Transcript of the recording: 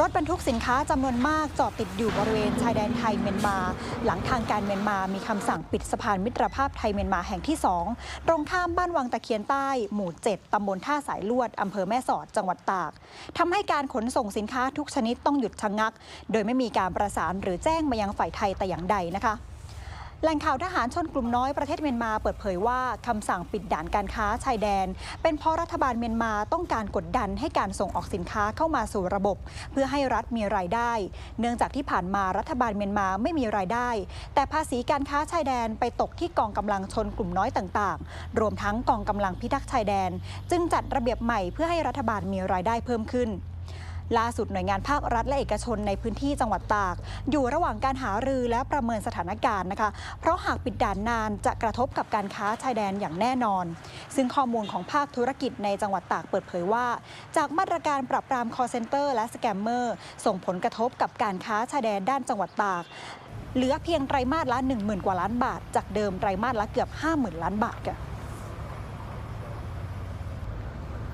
รถบรรทุกสินค้าจำนวนมากจอดติดอยู่บริเวณชายแดนไทยเมียนมา หลังทางการเมียนมามีคำสั่งปิดสะพานมิตรภาพไทยเมียนมาแห่งที่ 2 ตรงข้ามบ้านวังตะเคียนใต้ หมู่ 7 ตำบลท่าสายลวดอำเภอแม่สอดจังหวัดตากทำให้การขนส่งสินค้าทุกชนิดต้องหยุดชะงัก โดยไม่มีการประสานหรือแจ้งมายังฝ่ายไทยแต่อย่างใดนะคะ แหล่งข่าวทหารชนกลุ่มน้อยประเทศเมียนมาเปิดเผยว่าคำสั่งปิดด่านการค้าชายแดน เป็นเพราะรัฐบาลเมียนมาต้องการกดดันให้การส่งออกสินค้าเข้ามาสู่ระบบ เพื่อให้รัฐมีรายได้ เนื่องจากที่ผ่านมารัฐบาลเมียนมาไม่มีรายได้ แต่ภาษีการค้าชายแดนไปตกที่กองกำลังชนกลุ่มน้อยต่างๆ รวมทั้งกองกำลังพิทักษ์ชายแดน จึงจัดระเบียบใหม่เพื่อให้รัฐบาลมีรายได้เพิ่มขึ้น ล่าสุดหน่วยงานภาครัฐและเอกชนในพื้นที่จังหวัดตาก อยู่ระหว่างการหารือและประเมินสถานการณ์นะคะ เพราะหากปิดด่านนานจะกระทบกับการค้าชายแดนอย่างแน่นอน ซึ่งข้อมูลของภาคธุรกิจในจังหวัดตากเปิดเผยว่า จากมาตรการปรับปราม call center และสแกมเมอร์ส่งผลกระทบกับการค้าชายแดนด้านจังหวัดตากเหลือเพียงไตรมาสละ 10,000 กว่าล้านบาท จากเดิมไตรมาสละเกือบ 50,000 ล้านบาทค่ะ